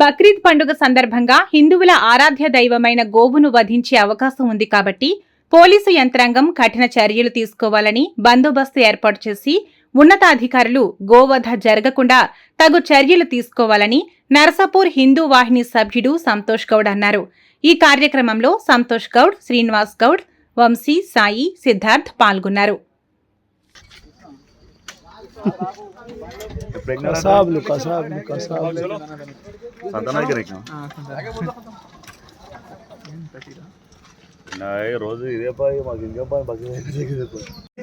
బక్రీద్ పండుగ సందర్భంగా హిందువుల ఆరాధ్య దైవమైన గోవును వధించే అవకాశం ఉంది కాబట్టి పోలీసు యంత్రాంగం కఠిన చర్యలు తీసుకోవాలని బందోబస్తు ఏర్పాటు చేసి ఉన్నతాధికారులు గోవధ జరగకుండా తగు చర్యలు తీసుకోవాలని నరసాపూర్ హిందూ వాహిని సభ్యుడు సంతోష్ గౌడ్ అన్నారు. ఈ కార్యక్రమంలో సంతోష్ గౌడ్ శ్రీనివాస్ గౌడ్ వంశీ సాయి సిద్ధార్థ్ పాల్గొన్నారు. కసాబులు కసాబులు కసాబులు. రోజు ఇదే పని మాకు ఇంకే పని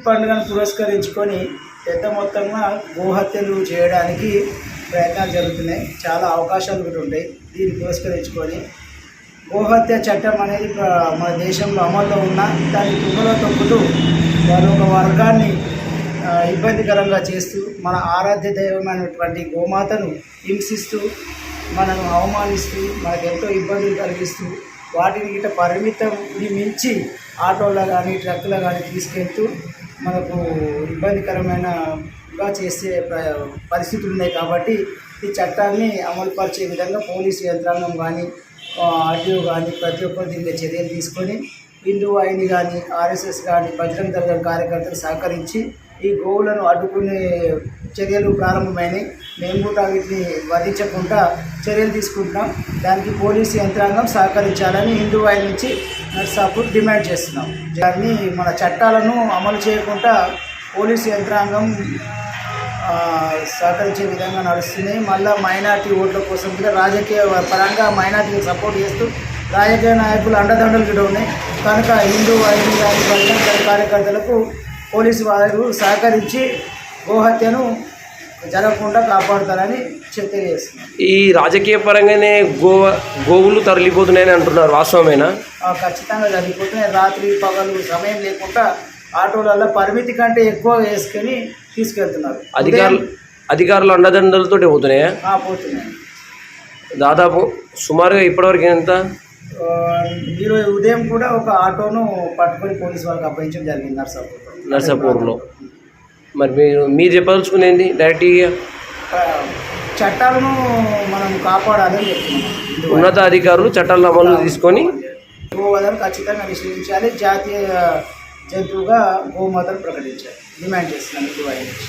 పండుగను పురస్కరించుకొని పెద్ద మొత్తంగా గోహత్యలు చేయడానికి ప్రయత్నాలు జరుగుతున్నాయి. చాలా అవకాశాలు కూడా ఉంటాయి. దీన్ని పురస్కరించుకొని గోహత్య చట్టం అనేది మన దేశంలో అమల్లో ఉన్న దాన్ని తుమ్మలో తొక్కుతూ వారు ఒక వర్గాన్ని ఇబ్బందికరంగా చేస్తూ మన ఆరాధ్య దైవమైనటువంటి గోమాతను హింసిస్తూ మనను అవమానిస్తూ మనకు ఎంతో ఇబ్బందులు కలిగిస్తూ వాటిని గిట్ట పరిమితంని మించి ఆటోలో కానీ ట్రక్కులో కానీ తీసుకెళ్తూ మనకు ఇబ్బందికరమైనగా చేసే ప్ర- పరిస్థితులు ఉన్నాయి కాబట్టి ఈ చట్టాన్ని అమలుపరిచే విధంగా పోలీసు యంత్రాంగం కానీ ఆర్టీఓ కానీ ప్రతి ఒక్కరు దీని చర్యలు తీసుకొని హిందూ వాహిని కానీ ఆర్ఎస్ఎస్ కానీ బజరంగ దళ కార్యకర్తలు సహకరించి ఈ గోవులను అడ్డుకునే చర్యలు ప్రారంభమైనాయి. మేము కూడా వీటిని వధించకుండా చర్యలు తీసుకుంటున్నాం. దానికి పోలీసు యంత్రాంగం సహకరించాలని హిందూ వాయి నుంచి నర్సాపూర్ డిమాండ్ చేస్తున్నాం. దాన్ని మన చట్టాలను అమలు చేయకుండా పోలీసు యంత్రాంగం సహకరించే విధంగా నడుస్తున్నాయి. మళ్ళీ మైనార్టీ ఓట్ల కోసం కూడా రాజకీయ పరంగా మైనార్టీలకు సపోర్ట్ చేస్తూ రాజకీయ నాయకులు అండదండలు కూడా ఉన్నాయి. కనుక హిందూ వాహిని కానీ కార్యకర్తలకు పోలీసు వారు సహకరించి గోహత్యను జరగకుండా కాపాడుతారని చె- తెలియజేస్తున్నాం. ఈ రాజకీయ పరంగానే గో గోవులు తరలిపోతున్నాయని అంటున్నారు వాస్తవమేనా? ఖచ్చితంగా జరిగిపోతున్నాయి రాత్రి పగలు సమయం లేకుండా ఆటోలలో పరిమితి కంటే ఎక్కువ వేసుకొని తీసుకెళ్తున్నారు. అధికారులు అధికారులు అండదండలతో పోతున్నాయా? పోతున్నాయి. దాదాపు సుమారుగా ఇప్పటివరకు ఎంత? ఈరోజు ఉదయం కూడా ఒక ఆటోను పట్టుకొని పోలీసు వాళ్ళకి అప్పగించడం జరిగింది నర్సాపూర్. నర్సాపూర్లో. మరి మీరు మీరు చెప్పదలుచుకునేది డైరెక్ట్గా? చట్టాలను మనం కాపాడాలని చెప్తున్నాం. ఉన్నతాధికారులు చట్టాలను అమలు తీసుకొని? గోవధను ఖచ్చితంగా నిషేధించాలి. జాతీయ జంతువుగా గోమాతను ప్రకటించాలి. డిమాండ్ చేస్తున్నాను. నుంచి.